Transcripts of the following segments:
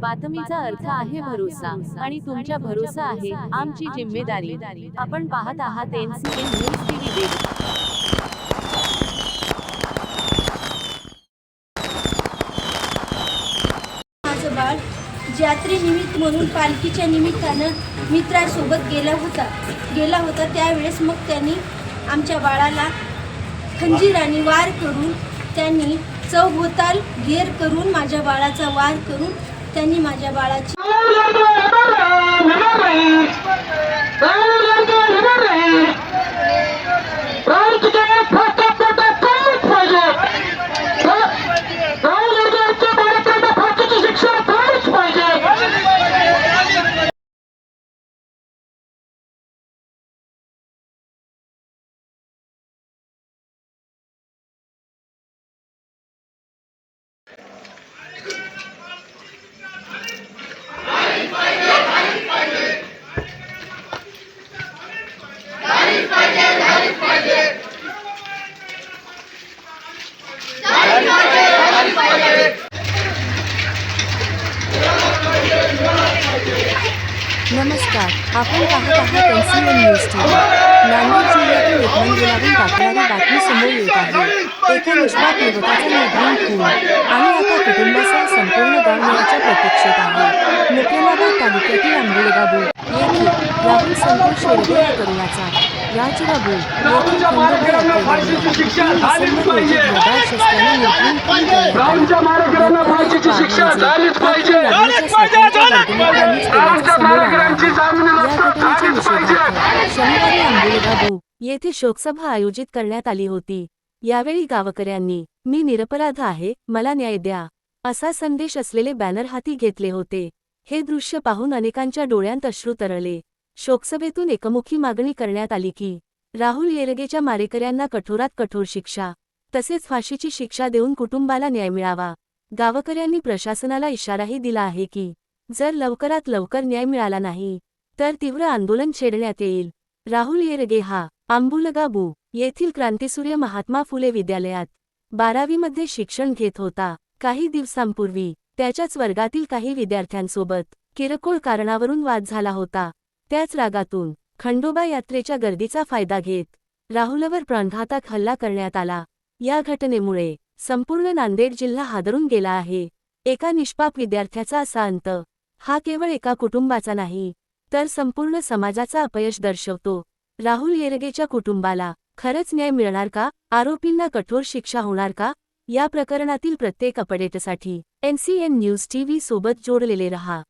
बातमीचा अर्थ आहे भरोसा आणि तुमच्या भरोसा आहे आमची जिम्मेदारी. आपण पाहत आहात एनसीएन न्यूज टीव्ही माझं बाळ जात्रेनिमित्त म्हणून पालखीच्या निमित्तानं मित्रासोबत गेला होता. गेला होता त्यावेळेस मग त्यांनी आमच्या बाळाला खंजीराने वार करून त्यांनी चौभोताल घेर करून माझ्या बाळाचा वार करून त्यांनी माझ्या बाळाची टाकणारी बातमी समोर येत आहे. एका निष्पाप युवकाचा निर्घृण खून आणि आता कुटुंबासह संपूर्ण गाव न्यायाच्या प्रतीक्षेत आहे. मुखेमाबाद तालुक्यातील आंबोळगाबू येथील राहुल संतोष शेरगे या तरुणाचा. राजबाबू येथील खंडोबा यात्रेदरम्यान तीन डिसेंबर रोजी भरधाव शस्त्राने निर्घृण खून करण्यात आला. आमच्या महाराष्ट्राची शिक्षा झालीच पाहिजे. शनिवारी आंबोलीबाबू येथे शोकसभा आयोजित करण्यात आली होती. यावेळी गावकऱ्यांनी मी निरपराध आहे मला न्याय द्या असा संदेश असलेले बॅनर हाती घेतले होते. हे दृश्य पाहून अनेकांच्या डोळ्यांत अश्रू तरळले. शोकसभेतून एकमुखी मागणी करण्यात आली की राहुल येरगेच्या मारेकऱ्यांना कठोरात कठोर शिक्षा तसेच फाशीची शिक्षा देऊन कुटुंबाला न्याय मिळावा. गावकऱ्यांनी प्रशासनाला इशाराही दिला आहे की जर लवकरात लवकर न्याय मिळाला नाही तर तीव्र आंदोलन छेडण्यात येईल. राहुल येरगे हा आंबुलगाबू येथील क्रांतिसूर्य महात्मा फुले विद्यालयात बारावीमध्ये शिक्षण घेत होता. काही दिवसांपूर्वी त्याच्याच वर्गातील काही विद्यार्थ्यांसोबत किरकोळ कारणावरून वाद झाला होता. त्याच रागातून खंडोबा यात्रेच्या गर्दीचा फायदा घेत राहुलवर प्राणघातक हल्ला करण्यात आला. या घटनेमुळे संपूर्ण नांदेड जिल्हा हादरून गेला आहे. एका निष्पाप विद्यार्थ्याचा असा अंत हा केवळ एका कुटुंबाचा नाही तर संपूर्ण समाजाचा अपयश दर्शवतो. राहुल येरगेच्या कुटुंबाला खरंच न्याय मिळणार का? आरोपींना कठोर शिक्षा होणार का? या प्रकरणातील प्रत्येक अपडेटसाठी एनसीएन न्यूज टीव्ही सोबत जोडलेले रहा.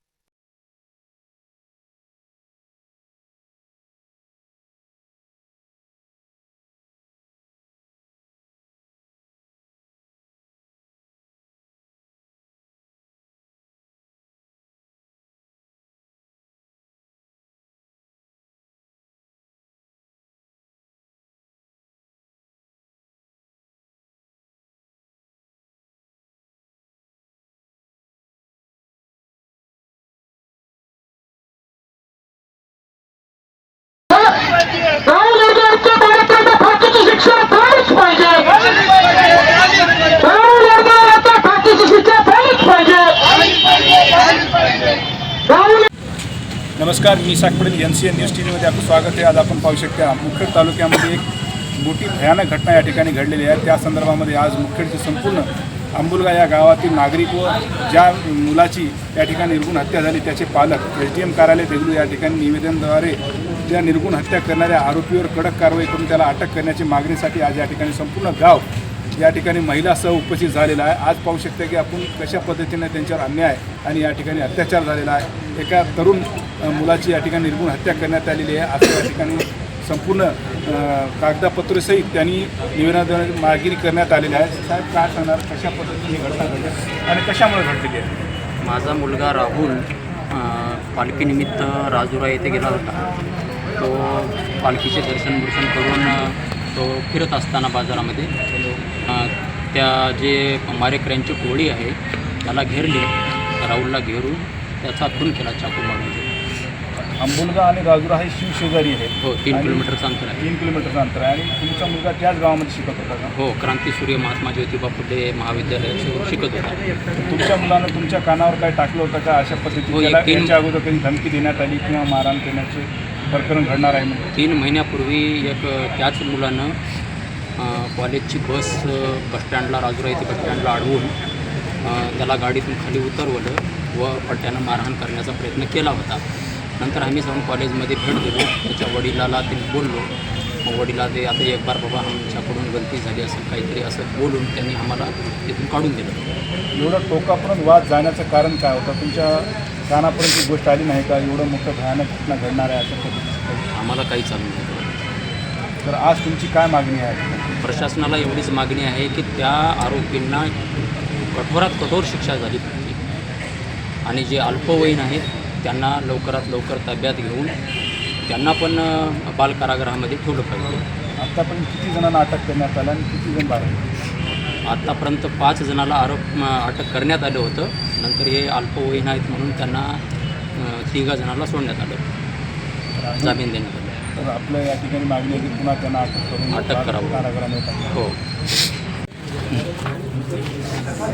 नमस्कार मी साकपडेल N C N news T व्हीमध्ये आपलं स्वागत आहे. आज आपण पाहू शकता मुखेड तालुक्यामध्ये एक मोठी भयानक घटना या ठिकाणी घडलेली आहे. त्या संदर्भामध्ये आज मुखेडची संपूर्ण आंबुलगा या गावातील नागरिक व ज्या मुलाची या ठिकाणी निर्गुण हत्या झाली त्याचे पालक एस डी एम कार्यालय देगलू या ठिकाणी निवेदनद्वारे त्या निर्गुण हत्या करणाऱ्या आरोपीवर कडक कारवाई करून त्याला अटक करण्याची मागणीसाठी आज या ठिकाणी संपूर्ण गाव या ठिकाणी महिलासह उपस्थित झालेला आहे. आज पाहू शकता की आपण कशा पद्धतीने त्यांच्यावर अन्याय आणि या ठिकाणी अत्याचार झालेला आहे. एका तरुण मुलाची या ठिकाणी निर्गुण हत्या करण्यात आलेली आहे. असं या ठिकाणी संपूर्ण कागदापत्रसहित कागदपत्रसहित त्यांनी निवेदनाद्वारे मागणी करण्यात आलेली आहे. साहेब काय सांगणार? कशा पद्धतीने ही घटना घडली आणि कशामुळे घडलेली आहे? माझा मुलगा राहुल पालखीनिमित्त राजुरा येथे गेला होता. तो पालखीचे दर्शन दर्शन करून तो फिरत असताना बाजारामध्ये त्या जे मारेकऱ्यांची टोळी आहे त्याला घेरली. राहुलला घेरून त्याचा खून केला चाकू मारून अंबुलगा आणि राजुरा हे शिवशेजारी आहेत हो तीन आणि किलोमीटरचं अंतर आहे. तीन किलोमीटरचं अंतर आहे. आणि तुमचा मुलगा त्याच गावामध्ये शिकत होता का? हो क्रांतीसूर्य महात्मा ज्योतिबा फुले महाविद्यालयात शिक- शिकत होता. तुमच्या मुलानं तुमच्या कानावर काय टाकलं होतं का? अशा हो, पद्धतीने एक त्याला तीन- याच्या अगोदर कधी धमकी देण्यात आली किंवा मारहाण करण्याचे प्रकरण घडणार आहे म्हणजे तीन महिन्यापूर्वी एक त्याच मुलानं अ, कॉलेजची बस अ, बसस्टँडला राजुरा येथे बसस्टँडला अडवून अ, त्याला गाडीतून खाली उतरवलं व पट्ट्यानं मारहाण करण्याचा प्रयत्न केला होता. नंतर आम्ही जाऊन कॉलेजमध्ये भेट दिलो त्याच्या वडिलाला ते बोललो. मग वडिला ते आता एक बार बाबा आमच्याकडून गलती झाली असं काहीतरी असं बोलून त्यांनी आम्हाला तिथून काढून दिलं. एवढं टोकापर्यंत वाद जाण्याचं कारण काय होतं? तुमच्या कानापर्यंत ही गोष्ट आली नाही का? एवढं मोठं भयानक घटना घडणार आहे पद्धतीचं आम्हाला काही चालू नाही. तर आज तुमची काय मागणी आहे? प्रशासनाला एवढीच मागणी आहे की त्या आरोपींना कठोरात कठोर शिक्षा झाली पाहिजे. आणि जे अल्पवयीन आहेत त्यांना लवकरात लवकर ताब्यात घेऊन त्यांना पण बाल कारागृहामध्ये ठेवलं पाहिजे. आत्तापर्यंत किती जणांना अटक करण्यात आलं आणि किती जण बाहेर आत्तापर्यंत पाच जणाला आरोप अटक करण्यात आलं होतं. नंतर हे अल्पवयीन आहेत म्हणून त्यांना तिघा जणाला सोडण्यात आलं. जामीन देण्यात आलं. तर आपलं या ठिकाणी मागणी आहे की पुन्हा त्यांना अटक करून अटक करावं. कारागृहामध्ये. हो.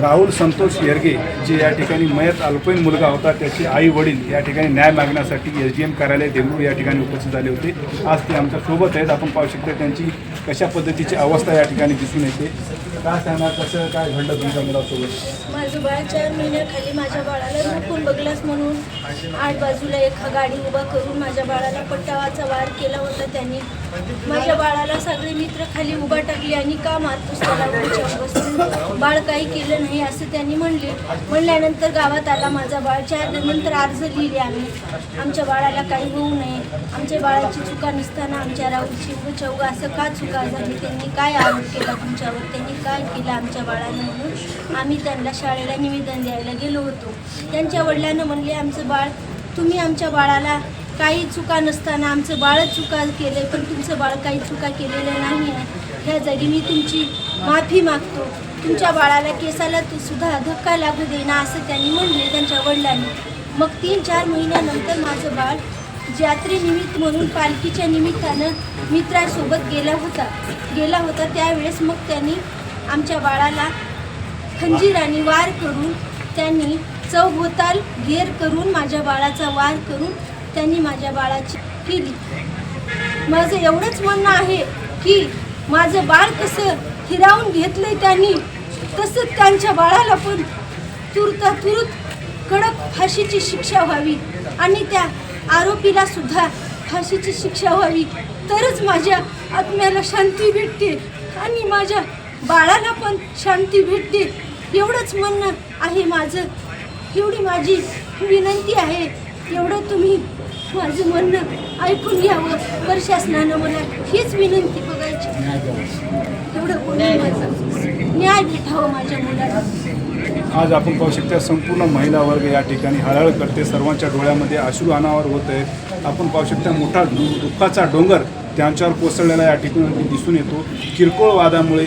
राहुल संतोष येरगे जे या ठिकाणी मयत अल्पवयीन मुलगा होता त्याचे आई वडील या ठिकाणी न्याय मागण्यासाठी एस डी एम कार्यालय देऊळ या ठिकाणी उपस्थित झाले होते. आज ते आमच्यासोबत आहेत. आपण पाहू शकतो त्यांची कशा पद्धतीची अवस्था या ठिकाणी दिसून येते. काय सांगणार कसं काय घडलं तुमच्या मुलासोबत? माझं बाळ चार महिन्याखाली माझ्या बाळाला झोपून बघलास म्हणून. आठ बाजूला एक गाडी उभा करून माझ्या बाळाला पट्टावाचा वार केला होता त्यांनी. माझ्या बाळाला सगळे मित्र खाली उभा टाकले आणि का मारतोस त्याला उभ्याच्या बसून बाळ काही केलं नाही असं त्यांनी म्हणले. म्हणल्यानंतर गावात आला माझा बाळ. चार नंतर अर्ज लिहिले आम्ही. आमच्या बाळाला काही होऊ नये. आमच्या बाळाची चुका नसताना आमच्या राऊची चौग असं का चुका झाली? त्यांनी काय आरोप केला तुमच्यावर? त्यांनी काय केलं आमच्या बाळानं म्हणून. आम्ही त्यांना शाळेला निवेदन द्यायला गेलो होतो. त्यांच्या वडिलांना म्हणले आमचं बाळ तुम्ही आमच्या बाळाला काही चुका नसताना आमचं बाळच चुका केलं पण तुमचं बाळ काही चुका केलेलं नाही आहे ह्या जागी मी तुमची माफी मागतो. तुमच्या बाळाला केसाला सुद्धा धक्का लागू देना असं त्यांनी म्हणले त्यांच्या वडिलांनी. मग तीन चार महिन्यानंतर माझं बाळ यात्रेनिमित्त म्हणून पालखीच्या निमित्तानं मित्रासोबत गेला होता. गेला होता त्यावेळेस मग त्यांनी आमच्या बाळाला खंजीराने वार करून त्यांनी चौभोताल घेर करून माझ्या बाळाचा वार करून त्यांनी माझ्या बाळाची केली. माझं एवढंच म्हणणं आहे की माझं बाळ कसं हिरावून घेतलंय त्यांनी तसंच त्यांच्या बाळाला पण तुरतातुरत कडक फाशीची शिक्षा व्हावी आणि त्या आरोपीला सुद्धा फाशीची शिक्षा व्हावी. तरच माझ्या आत्म्याला शांती भेटते आणि माझ्या बाळाला पण शांती भेटते. एवढंच म्हणणं आहे माझं. एवढी माझी विनंती आहे. एवढं तुम्ही माझं म्हणणं ऐकून घ्यावं. प्रशासनानं मला हीच विनंती बघायची. एवढं कोणी माझं न्याय भेटावं माझ्या मुलाला. आज आपण पाहू शकता संपूर्ण महिला वर्ग या ठिकाणी हळहळ करते. सर्वांच्या डोळ्यामध्ये अश्रू अनावर होत आहेत आपण पाहू शकता मोठा दुःखाचा डोंगर त्यांच्यावर कोसळलेला या ठिकाणी दिसून येतो. किरकोळ वादामुळे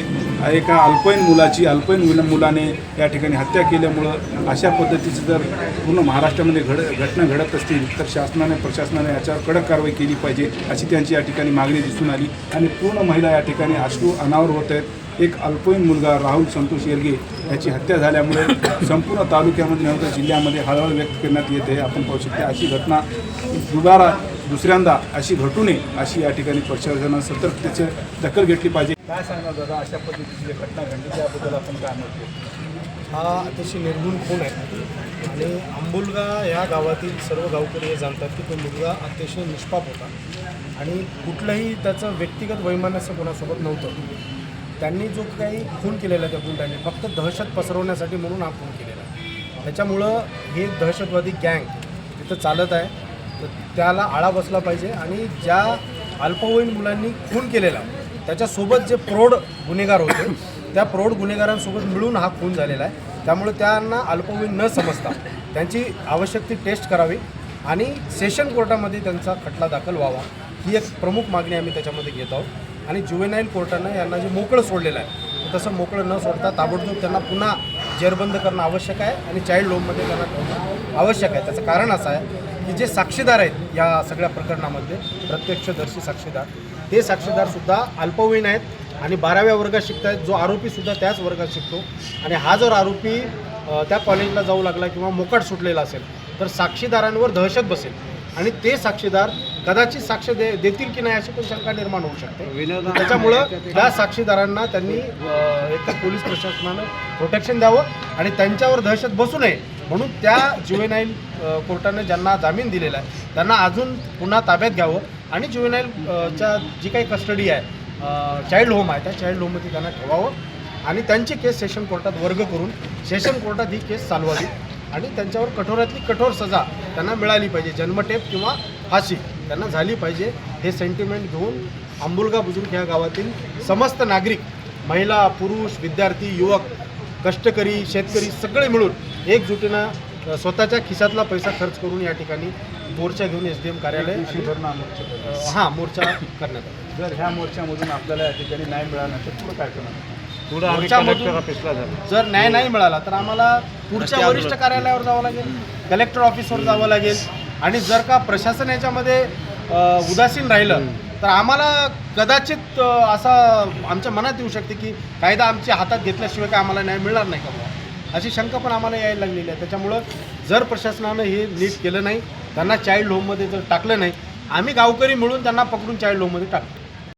एका अल्पवयीन मुलाची अल्पवयीन मुलाने या ठिकाणी हत्या केल्यामुळं अशा पद्धतीची जर पूर्ण महाराष्ट्रामध्ये घड घटना घडत असतील तर शासनाने प्रशासनाने याच्यावर कडक कारवाई केली पाहिजे अशी त्यांची या ठिकाणी मागणी दिसून आली. आणि पूर्ण महिला या ठिकाणी अश्रू अनावर होत आहेत. एक अल्पवयीन मुलगा राहुल संतोष येरगे याची हत्या झाल्यामुळे संपूर्ण तालुक्यामध्ये नव्हतं जिल्ह्यामध्ये हळहळ व्यक्त करण्यात येते आपण पाहू शकता अशी घटना दुबारा दुसऱ्यांदा अशी घटू नये अशी या ठिकाणी प्रशासनानं सतर्कतेची दखल घेतली पाहिजे. काय सांगणार दादा? अशा पद्धतीची जी घटना घडली त्याबद्दल आपण काय म्हणतो? हा अतिशय निर्गुण खून आहे. आणि आंबुलगा या गावातील सर्व गावकरी हे जाणतात की तो मुलगा अतिशय निष्पाप होता. आणि कुठलंही त्याचं व्यक्तिगत वैमानस्य कोणासोबत नव्हतं. त्यांनी जो काही खून केलेला त्या गुंडाने फक्त दहशत पसरवण्यासाठी म्हणून हा खून केलेला आहे. त्याच्यामुळं हे दहशतवादी गँग तिथं चालत आहे. तर त्याला आळा बसला पाहिजे आणि ज्या अल्पवयीन मुलांनी खून केलेला त्याच्यासोबत जे प्रौढ गुन्हेगार होते त्या प्रौढ गुन्हेगारांसोबत मिळून हा खून झालेला आहे. त्यामुळे त्यांना अल्पवयीन न समजता त्यांची आवश्यक ती टेस्ट करावी आणि सेशन कोर्टामध्ये त्यांचा खटला दाखल व्हावा ही एक प्रमुख मागणी आम्ही त्याच्यामध्ये घेत आहोत. आणि जुवेनाईल कोर्टानं यांना जे मोकळं सोडलेलं आहे तसं मोकळं न सोडता ताबडतोब त्यांना पुन्हा जेरबंद करणं आवश्यक आहे आणि चाइल्ड होममध्ये त्यांना ठेवणं आवश्यक आहे. त्याचं कारण असं आहे की जे साक्षीदार आहेत या सगळ्या प्रकरणामध्ये प्रत्यक्षदर्शी साक्षीदार ते साक्षीदारसुद्धा अल्पवयीन आहेत आणि बाराव्या वर्गात शिकत आहेत जो आरोपीसुद्धा त्याच वर्गात शिकतो. आणि हा जर आरोपी त्या कॉलेजला जाऊ लागला किंवा मोकाट सुटलेला असेल तर साक्षीदारांवर दहशत बसेल. आणि ते साक्षीदार कदाचित साक्ष दे देतील की नाही अशी पण शंका निर्माण होऊ शकते. त्याच्यामुळं त्या साक्षीदारांना त्यांनी एकतर पोलीस प्रशासनानं प्रोटेक्शन द्यावं आणि त्यांच्यावर दहशत बसू नये. म्हणून त्या ज्युएनाईल कोर्टाने ज्यांना जामीन दिलेला आहे त्यांना अजून पुन्हा ताब्यात घ्यावं. आणि ज्युएनाईल च्या जी काही कस्टडी आहे चाइल्ड होम आहे त्या चाइल्ड होममध्ये त्यांना ठेवावं. आणि त्यांची केस सेशन कोर्टात वर्ग करून सेशन कोर्टात ही केस चालवावी. आणि त्यांच्यावर कठोरातली कठोर सजा त्यांना मिळाली पाहिजे. जन्मठेप किंवा फाशी त्यांना झाली पाहिजे. हे सेंटिमेंट घेऊन आंबुलगा बुजुर्ग ह्या गावातील समस्त नागरिक महिला पुरुष विद्यार्थी युवक कष्टकरी शेतकरी सगळे मिळून एकजुटीनं स्वतःच्या खिशातला पैसा खर्च करून या ठिकाणी मोर्चा घेऊन एस डी एम कार्यालय हां मोर्चा करण्यात आला. जर ह्या मोर्चामधून आपल्याला या ठिकाणी न्याय मिळाला तर पुढे काय करणार? मोर्चामधून जर न्याय नाही मिळाला तर आम्हाला पुढच्या वरिष्ठ कार्यालयावर जावं लागेल कलेक्टर ऑफिसवर जावं लागेल. आणि जर का प्रशासन याच्यामध्ये उदासीन राहिलं तर आम्हाला कदाचित असा आमच्या मनात येऊ शकते की कायदा आमच्या हातात घेतल्याशिवाय काय आम्हाला न्याय मिळणार नाही का अशी शंका पण आम्हाला यायला लागलेली आहे. त्याच्यामुळं जर प्रशासनानं हे नीट केलं नाही त्यांना चाइल्ड होममध्ये जर टाकलं नाही आम्ही गावकरी मिळून त्यांना पकडून चाइल्ड होममध्ये टाकतो.